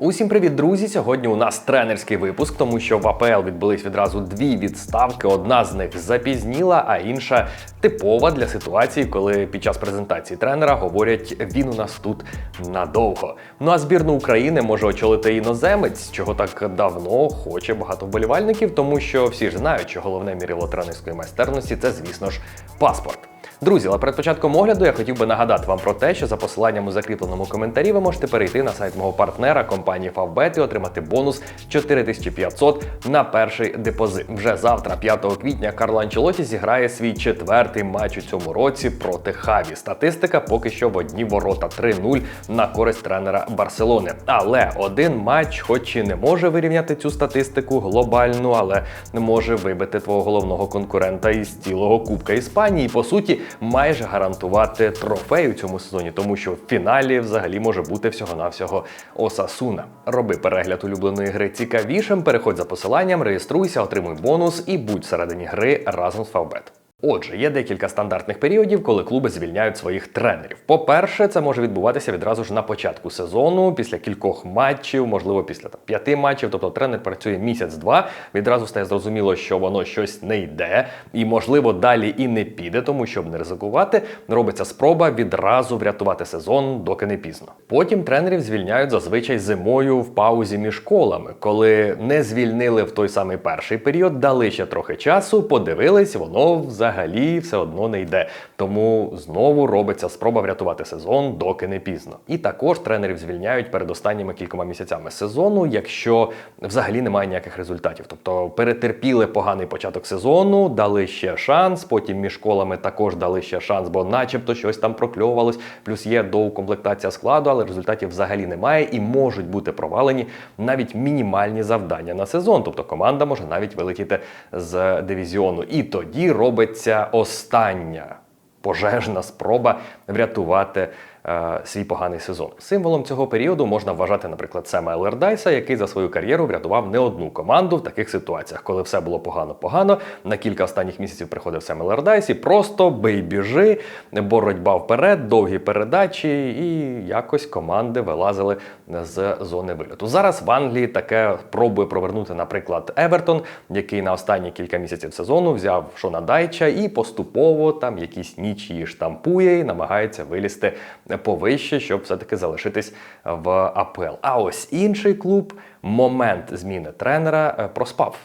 Усім привіт, друзі! Сьогодні у нас тренерський випуск, тому що в АПЛ відбулись відразу дві відставки. Одна з них запізніла, а інша типова для ситуації, коли під час презентації тренера говорять він у нас тут надовго. Ну а збірну України може очолити іноземець, чого так давно хоче багато вболівальників, тому що всі ж знають, що головне мірило тренерської майстерності це, звісно ж, паспорт. Друзі, але перед початком огляду я хотів би нагадати вам про те, що за посиланням у закріпленому коментарі ви можете перейти на сайт мого партнера компанії Favbet і отримати бонус 4500 на перший депозит. Вже завтра, 5 квітня, Карло Анчелоті зіграє свій четвертий матч у цьому році проти Хаві. Статистика поки що в одні ворота 3-0 на користь тренера Барселони. Але один матч, хоч і не може вирівняти цю статистику глобальну, але не може вибити твого головного конкурента із цілого Кубка Іспанії. По суті, майже гарантувати трофей у цьому сезоні, тому що в фіналі взагалі може бути всього-навсього Осасуна. Роби перегляд улюбленої гри цікавішим, переходь за посиланням, реєструйся, отримуй бонус і будь всередині гри разом з Фавбет. Отже, є декілька стандартних періодів, коли клуби звільняють своїх тренерів. По-перше, це може відбуватися відразу ж на початку сезону, після кількох матчів, можливо, після там, п'яти матчів. Тобто тренер працює місяць-два. Відразу стає зрозуміло, що воно щось не йде, і можливо далі і не піде, тому щоб не ризикувати, робиться спроба відразу врятувати сезон, доки не пізно. Потім тренерів звільняють зазвичай зимою в паузі між колами, коли не звільнили в той самий перший період, дали ще трохи часу, подивились, воно взагалі взагалі все одно не йде. Тому знову робиться спроба врятувати сезон, доки не пізно. І також тренерів звільняють перед останніми кількома місяцями сезону, якщо взагалі немає ніяких результатів. Тобто перетерпіли поганий початок сезону, дали ще шанс. Потім між колами також дали ще шанс, бо, начебто, щось там прокльовувалось. Плюс є доукомплектація складу, але результатів взагалі немає і можуть бути провалені навіть мінімальні завдання на сезон. Тобто команда може навіть вилетіти з дивізіону. І тоді робить робиться остання пожежна спроба врятувати е, свій поганий сезон. Символом цього періоду можна вважати, наприклад, Сема Елердайса, який за свою кар'єру врятував не одну команду в таких ситуаціях, коли все було погано-погано. На кілька останніх місяців приходив Сем Елердайс і просто бий біжи, боротьба вперед, довгі передачі, і якось команди вилазили з зони вильоту. Зараз в Англії таке пробує провернути, наприклад, Евертон, який на останні кілька місяців сезону взяв Шона Дайча і поступово там якісь нічії штампує і намагається вилізти повище, щоб все-таки залишитись в АПЛ. А ось інший клуб момент зміни тренера е, проспав.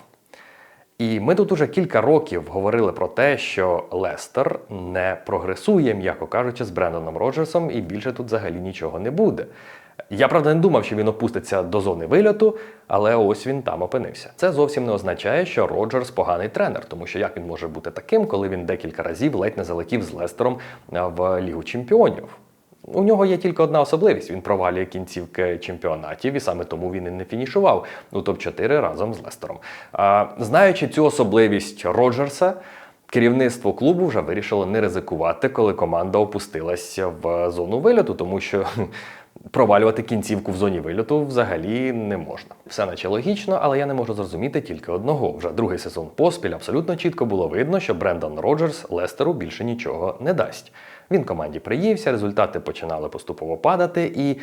І ми тут уже кілька років говорили про те, що Лестер не прогресує, м'яко кажучи, з Бренданом Роджерсом, і більше тут взагалі нічого не буде. Я правда не думав, що він опуститься до зони вильоту, але ось він там опинився. Це зовсім не означає, що Роджерс поганий тренер, тому що як він може бути таким, коли він декілька разів ледь не залетів з Лестером в Лігу Чемпіонів. У нього є тільки одна особливість: він провалює кінцівки чемпіонатів, і саме тому він і не фінішував у топ-4 разом з Лестером. А, Знаючи цю особливість Роджерса, керівництво клубу вже вирішило не ризикувати, коли команда опустилася в зону вильоту, тому що провалювати кінцівку в зоні вильоту взагалі не можна. Все наче логічно, але я не можу зрозуміти тільки одного. Вже другий сезон поспіль абсолютно чітко було видно, що Брендан Роджерс Лестеру більше нічого не дасть. Він команді приївся, результати починали поступово падати, і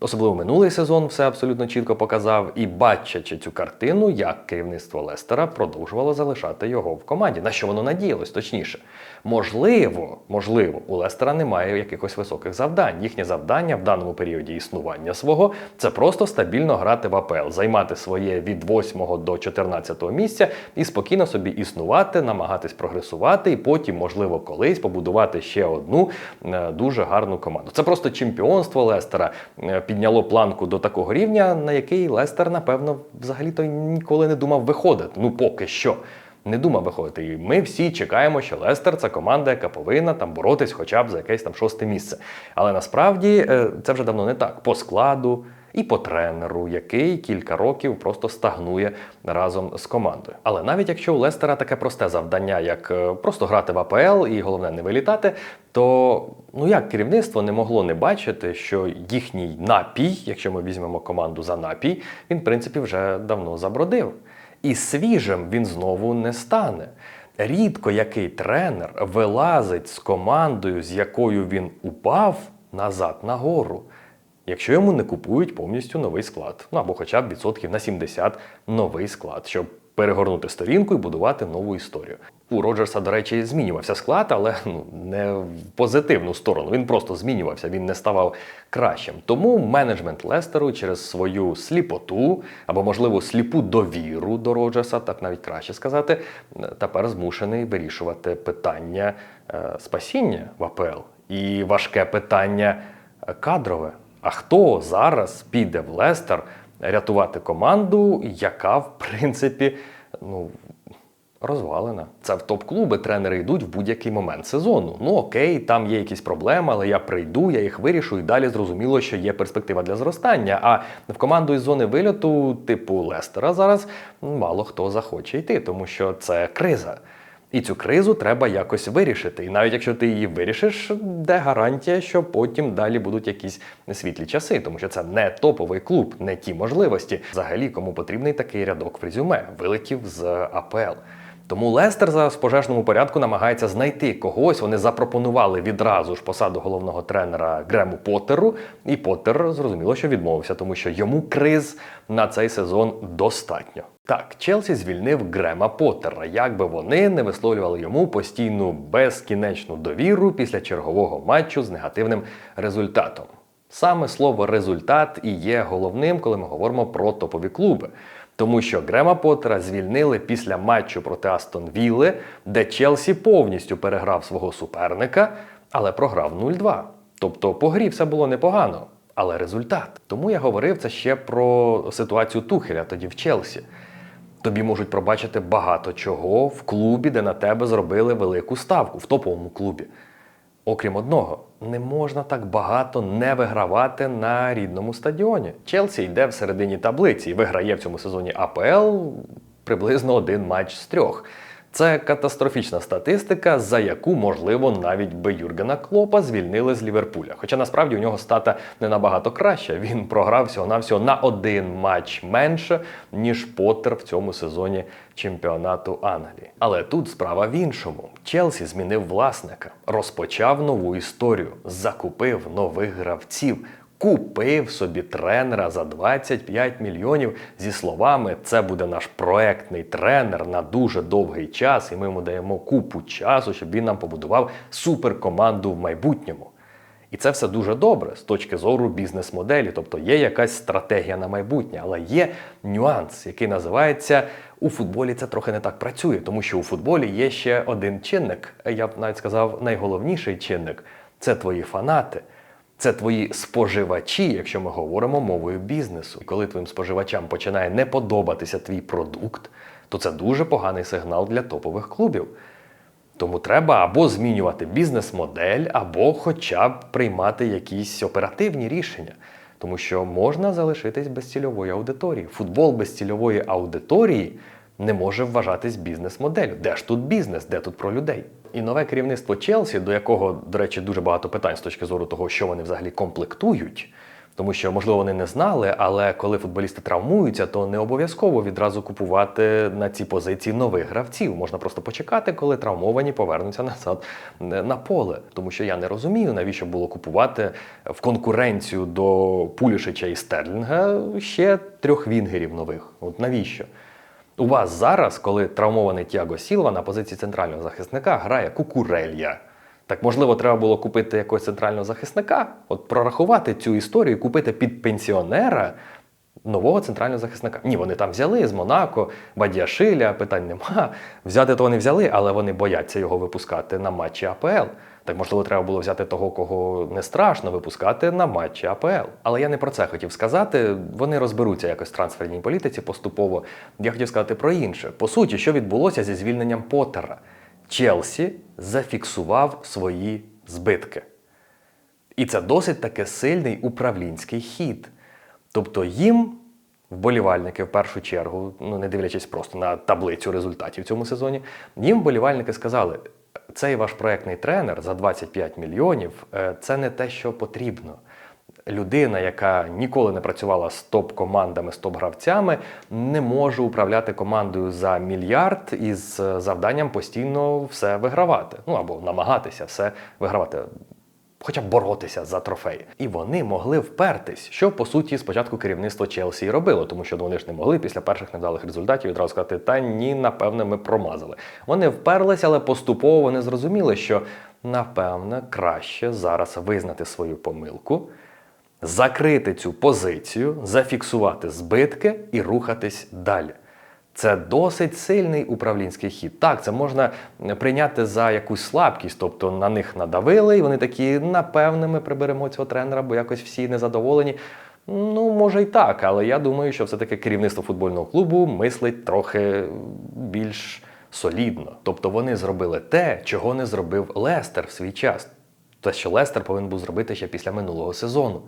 особливо минулий сезон все абсолютно чітко показав. І бачачи цю картину, як керівництво Лестера продовжувало залишати його в команді. На що воно надіялось, точніше. Можливо, можливо, у Лестера немає якихось високих завдань. Їхнє завдання в даному періоді існування свого це просто стабільно грати в АПЛ, займати своє від 8 до 14 місця і спокійно собі існувати, намагатись прогресувати, і потім, можливо, колись побудувати ще одну е, дуже гарну команду. Це просто чемпіонство Лестера е, підняло планку до такого рівня, на який Лестер, напевно, взагалі-то ніколи не думав виходити. Ну поки що не думав виходити. І ми всі чекаємо, що Лестер це команда, яка повинна там боротись хоча б за якесь там шосте місце. Але насправді е, це вже давно не так. По складу. І по тренеру, який кілька років просто стагнує разом з командою. Але навіть якщо у Лестера таке просте завдання, як е, просто грати в АПЛ і головне не вилітати, то ну як керівництво не могло не бачити, що їхній напій, якщо ми візьмемо команду за напій, він в принципі вже давно забродив. І свіжим він знову не стане. Рідко який тренер вилазить з командою, з якою він упав назад нагору. Якщо йому не купують повністю новий склад, ну або хоча б відсотків на 70 новий склад, щоб перегорнути сторінку і будувати нову історію. У Роджерса, до речі, змінювався склад, але ну не в позитивну сторону. Він просто змінювався, він не ставав кращим. Тому менеджмент Лестеру через свою сліпоту або, можливо, сліпу довіру до Роджерса, так навіть краще сказати, тепер змушений вирішувати питання е, спасіння в АПЛ і важке питання е, кадрове. А хто зараз піде в Лестер рятувати команду, яка, в принципі, ну. Розвалена. Це в топ-клуби тренери йдуть в будь-який момент сезону. Ну окей, там є якісь проблеми, але я прийду, я їх вирішу, і далі зрозуміло, що є перспектива для зростання. А в команду із зони вильоту, типу Лестера, зараз мало хто захоче йти, тому що це криза. І цю кризу треба якось вирішити. І навіть якщо ти її вирішиш, де гарантія, що потім далі будуть якісь світлі часи, тому що це не топовий клуб, не ті можливості. Взагалі, кому потрібний такий рядок в резюме, вилетів з АПЛ. Тому Лестер зараз в пожежному порядку намагається знайти когось. Вони запропонували відразу ж посаду головного тренера Грему Поттеру, і Поттер зрозуміло, що відмовився, тому що йому криз на цей сезон достатньо. Так, Челсі звільнив Грема Поттера, як би вони не висловлювали йому постійну безкінечну довіру після чергового матчу з негативним результатом. Саме слово результат і є головним, коли ми говоримо про топові клуби. Тому що Грема Поттера звільнили після матчу проти Астон Вілли, де Челсі повністю переграв свого суперника, але програв 0-2. Тобто по все було непогано, але результат. Тому я говорив це ще про ситуацію Тухеля тоді в Челсі. Тобі можуть пробачити багато чого в клубі, де на тебе зробили велику ставку, в топовому клубі. Окрім одного, не можна так багато не вигравати на рідному стадіоні. Челсі йде в середині таблиці і виграє в цьому сезоні АПЛ приблизно один матч з трьох. Це катастрофічна статистика, за яку, можливо, навіть би Юргена Клопа звільнили з Ліверпуля. Хоча насправді у нього стата не набагато краща. Він програв всього-навсього на один матч менше, ніж Поттер в цьому сезоні чемпіонату Англії. Але тут справа в іншому. Челсі змінив власника, розпочав нову історію, закупив нових гравців. Купив собі тренера за 25 мільйонів зі словами: це буде наш проектний тренер на дуже довгий час, і ми йому даємо купу часу, щоб він нам побудував суперкоманду в майбутньому. І це все дуже добре з точки зору бізнес-моделі, тобто є якась стратегія на майбутнє, але є нюанс, який називається у футболі. Це трохи не так працює, тому що у футболі є ще один чинник. Я б навіть сказав, найголовніший чинник це твої фанати. Це твої споживачі, якщо ми говоримо мовою бізнесу. І коли твоїм споживачам починає не подобатися твій продукт, то це дуже поганий сигнал для топових клубів. Тому треба або змінювати бізнес-модель, або хоча б приймати якісь оперативні рішення. Тому що можна залишитись без цільової аудиторії. Футбол без цільової аудиторії не може вважатись бізнес-моделлю. Де ж тут бізнес, де тут про людей? І нове керівництво Челсі, до якого, до речі, дуже багато питань з точки зору того, що вони взагалі комплектують. Тому що, можливо, вони не знали, але коли футболісти травмуються, то не обов'язково відразу купувати на ці позиції нових гравців. Можна просто почекати, коли травмовані повернуться назад на поле. Тому що я не розумію, навіщо було купувати в конкуренцію до Пулішича і Стерлінга ще трьох вінгерів нових. От навіщо? У вас зараз, коли травмований Тіаго Сілва на позиції центрального захисника грає Кукурелья. Так, можливо, треба було купити якогось центрального захисника, от прорахувати цю історію, купити під пенсіонера нового центрального захисника. Ні, вони там взяли з Монако, Бадіашиля, питань нема. Взяти то вони взяли, але вони бояться його випускати на матчі АПЛ. Так, можливо, треба було взяти того, кого не страшно випускати на матчі АПЛ. Але я не про це хотів сказати. Вони розберуться якось в трансферній політиці поступово. Я хотів сказати про інше. По суті, що відбулося зі звільненням Поттера? Челсі зафіксував свої збитки. І це досить таки сильний управлінський хід. Тобто їм, вболівальники в першу чергу, ну не дивлячись просто на таблицю результатів в цьому сезоні, їм вболівальники сказали, цей ваш проектний тренер за 25 мільйонів е, це не те, що потрібно. Людина, яка ніколи не працювала з топ-командами, з топ-гравцями, не може управляти командою за мільярд із завданням постійно все вигравати. Ну або намагатися все вигравати. Хоча б боротися за трофей. І вони могли впертись, що по суті спочатку керівництво Челсі і робило, тому що вони ж не могли після перших невдалих результатів відразу сказати, та ні, напевне, ми промазали. Вони вперлися, але поступово вони зрозуміли, що напевне краще зараз визнати свою помилку закрити цю позицію, зафіксувати збитки і рухатись далі. Це досить сильний управлінський хід. Так, це можна прийняти за якусь слабкість, тобто на них надавили, і вони такі, напевне, ми приберемо цього тренера, бо якось всі незадоволені. Ну, може і так, але я думаю, що все-таки керівництво футбольного клубу мислить трохи більш солідно. Тобто вони зробили те, чого не зробив Лестер в свій час. Те, що Лестер повинен був зробити ще після минулого сезону.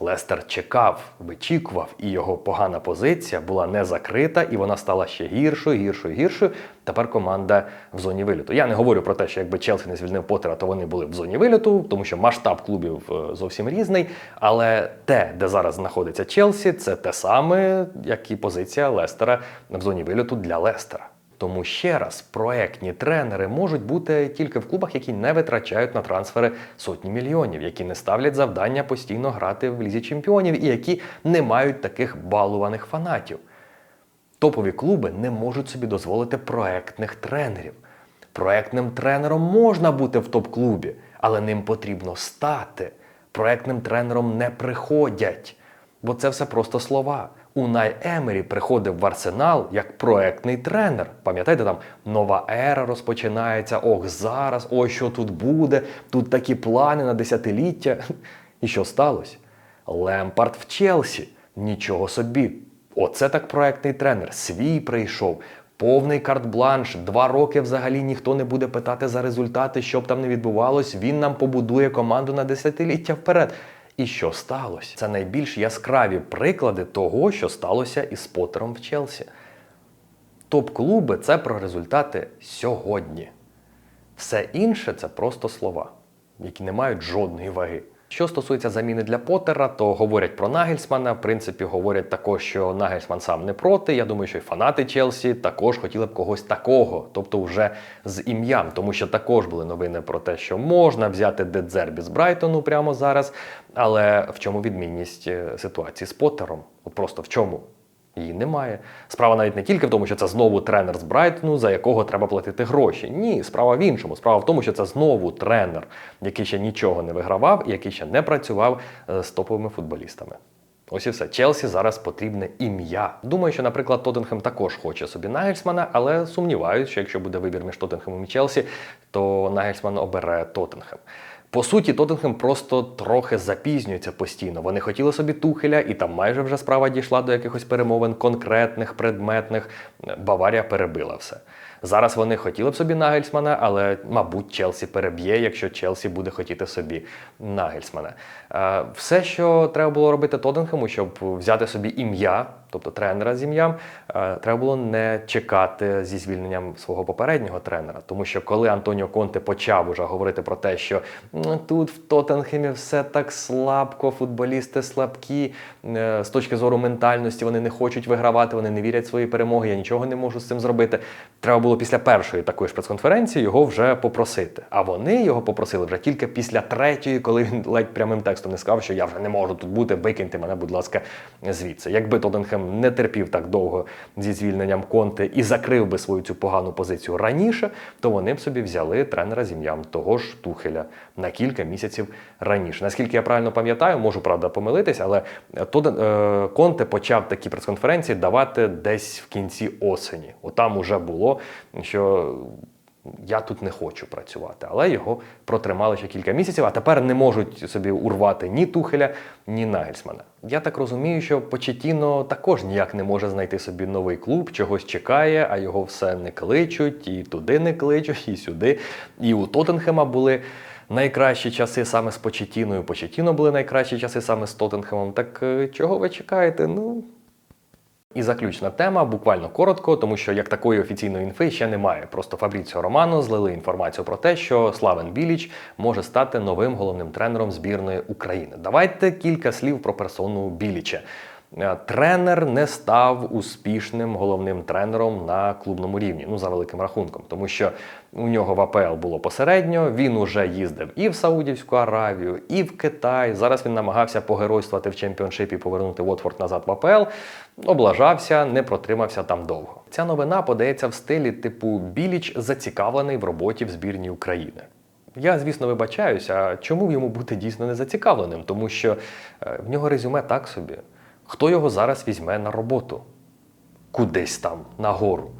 Лестер чекав, вичікував, і його погана позиція була не закрита, і вона стала ще гіршою, гіршою, гіршою. Тепер команда в зоні виліту. Я не говорю про те, що якби Челсі не звільнив Поттера, то вони були в зоні виліту, тому що масштаб клубів е, зовсім різний. Але те, де зараз знаходиться Челсі, це те саме, як і позиція Лестера в зоні виліту для Лестера. Тому ще раз, проектні тренери можуть бути тільки в клубах, які не витрачають на трансфери сотні мільйонів, які не ставлять завдання постійно грати в лізі чемпіонів і які не мають таких балуваних фанатів. Топові клуби не можуть собі дозволити проектних тренерів. Проектним тренером можна бути в топ-клубі, але ним потрібно стати. Проектним тренером не приходять. Бо це все просто слова. Унай Емері приходив в арсенал як проектний тренер. Пам'ятаєте, там нова ера розпочинається. Ох, зараз, ой, що тут буде, тут такі плани на десятиліття. І що сталося? Лемпард в Челсі. Нічого собі. Оце так проектний тренер. Свій прийшов. Повний карт-бланш, два роки взагалі ніхто не буде питати за результати, що б там не відбувалось. Він нам побудує команду на десятиліття вперед. І що сталося? Це найбільш яскраві приклади того, що сталося із Поттером в Челсі. Топ-клуби це про результати сьогодні. Все інше це просто слова, які не мають жодної ваги. Що стосується заміни для Поттера, то говорять про Нагельсмана. В принципі, говорять також, що Нагельсман сам не проти. Я думаю, що й фанати Челсі також хотіли б когось такого, тобто вже з ім'ям, тому що також були новини про те, що можна взяти Дедзербі з Брайтону прямо зараз. Але в чому відмінність е, ситуації з Поттером? От просто в чому? Її немає. Справа навіть не тільки в тому, що це знову тренер з Брайтону, за якого треба платити гроші. Ні, справа в іншому. Справа в тому, що це знову тренер, який ще нічого не вигравав, і який ще не працював е, з топовими футболістами. Ось і все. Челсі зараз потрібне ім'я. Думаю, що, наприклад, Тоттенхем також хоче собі Нагельсмана, але сумніваюся, що якщо буде вибір між Тоттенхемом і Челсі, то Нагельсман обере Тоттенхем. По суті, Тоттенхем просто трохи запізнюється постійно. Вони хотіли собі Тухеля, і там майже вже справа дійшла до якихось перемовин конкретних, предметних. Баварія перебила все. Зараз вони хотіли б собі Нагельсмана, але, мабуть, Челсі переб'є, якщо Челсі буде хотіти собі Нагельсмана. Е, Все, що треба було робити Тоттенхему, щоб взяти собі ім'я, тобто тренера з ім'ям, е, треба було не чекати зі звільненням свого попереднього тренера. Тому що коли Антоніо Конте почав уже говорити про те, що «Ну, тут в Тоттенхемі все так слабко, футболісти слабкі, е, з точки зору ментальності вони не хочуть вигравати, вони не вірять в свої перемоги, я нічого не можу з цим зробити. Треба було після першої такої ж прес-конференції його вже попросити. А вони його попросили вже тільки після третьої, коли він ледь прямим текстом не сказав, що я вже не можу тут бути, викиньте мене, будь ласка, звідси. Якби Тоттенхем не терпів так довго зі звільненням Конте і закрив би свою цю погану позицію раніше, то вони б собі взяли тренера з ім'ям того ж Тухеля на кілька місяців раніше. Наскільки я правильно пам'ятаю, можу правда помилитись, але Тоден, е, Конте почав такі прес-конференції давати десь в кінці осені. Отам уже було, що я тут не хочу працювати, але його протримали ще кілька місяців, а тепер не можуть собі урвати ні Тухеля, ні Нагельсмана. Я так розумію, що Почетіно також ніяк не може знайти собі новий клуб, чогось чекає, а його все не кличуть, і туди не кличуть, і сюди. І у Тоттенхема були. Найкращі часи саме з Почетіною. Почетіно були найкращі часи саме з Тоттенхемом. Так е, чого ви чекаєте? Ну, і заключна тема, буквально коротко, тому що як такої офіційної інфи ще немає. Просто Фабріціо Романо злили інформацію про те, що Славен Біліч може стати новим головним тренером збірної України. Давайте кілька слів про персону Біліча. Е, тренер не став успішним головним тренером на клубному рівні, ну за великим рахунком, тому що у нього в АПЛ було посередньо. Він уже їздив і в Саудівську Аравію, і в Китай. Зараз він намагався погеройствувати в чемпіоншипі, повернути Уотфорд назад в АПЛ. Облажався, не протримався там довго. Ця новина подається в стилі типу Біліч зацікавлений в роботі в збірній України. Я, звісно, вибачаюся, чому йому бути дійсно не зацікавленим? Тому що е, в нього резюме так собі. Хто його зараз візьме на роботу? Кудись там, нагору.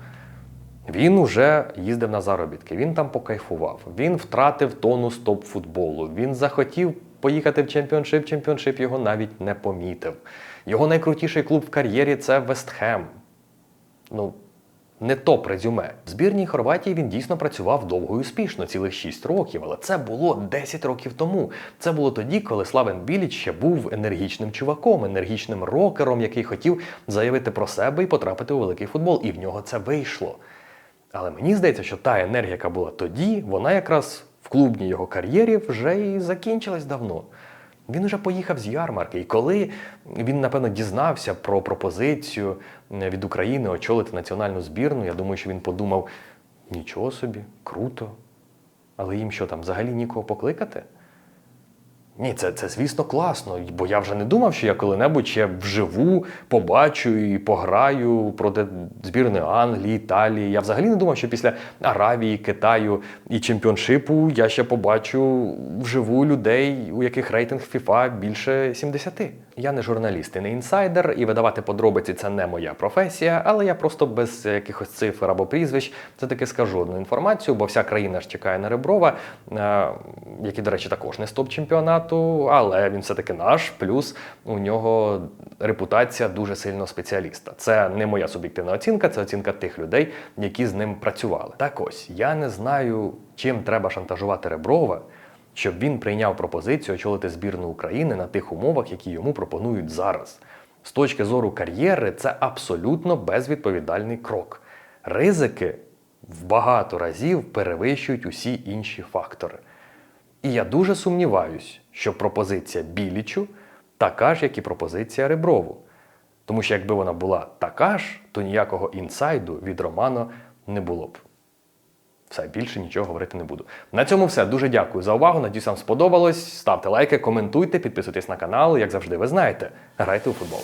Він уже їздив на заробітки, він там покайфував, він втратив тонус топ-футболу, він захотів поїхати в чемпіоншип, чемпіоншип його навіть не помітив. Його найкрутіший клуб в кар'єрі це Вестхем. Ну, не топ резюме. В збірній Хорватії він дійсно працював довго і успішно, цілих 6 років, але це було 10 років тому. Це було тоді, коли Славен Біліч ще був енергічним чуваком, енергічним рокером, який хотів заявити про себе і потрапити у великий футбол. І в нього це вийшло. Але мені здається, що та енергія, яка була тоді, вона якраз в клубній його кар'єрі вже і закінчилась давно. Він вже поїхав з ярмарки, і коли він, напевно, дізнався про пропозицію е, від України очолити національну збірну, я думаю, що він подумав: нічого собі, круто. Але їм що там, взагалі нікого покликати? Ні, це, це звісно класно, бо я вже не думав, що я коли-небудь ще вживу побачу і пограю проти збірної Англії, Італії. Я взагалі не думав, що після Аравії, Китаю і чемпіоншипу я ще побачу вживу людей, у яких рейтинг FIFA більше 70. Я не журналіст і не інсайдер, і видавати подробиці це не моя професія, але я просто без якихось цифр або прізвищ це таки скажу одну інформацію, бо вся країна ж чекає на Реброва, е, який, до речі, також не з топ-чемпіонату, але він все-таки наш. Плюс у нього репутація дуже сильного спеціаліста. Це не моя суб'єктивна оцінка, це оцінка тих людей, які з ним працювали. Так ось я не знаю, чим треба шантажувати Реброва щоб він прийняв пропозицію очолити збірну України на тих умовах, які йому пропонують зараз. З точки зору кар'єри, це абсолютно безвідповідальний крок. Ризики в багато разів перевищують усі інші фактори. І я дуже сумніваюсь, що пропозиція Білічу така ж, як і пропозиція Реброву. Тому що якби вона була така ж, то ніякого інсайду від Романо не було б. Все, більше нічого говорити не буду. На цьому все. Дуже дякую за увагу. Надіюсь, вам сподобалось. Ставте лайки, коментуйте, підписуйтесь на канал. Як завжди, ви знаєте, грайте у футбол.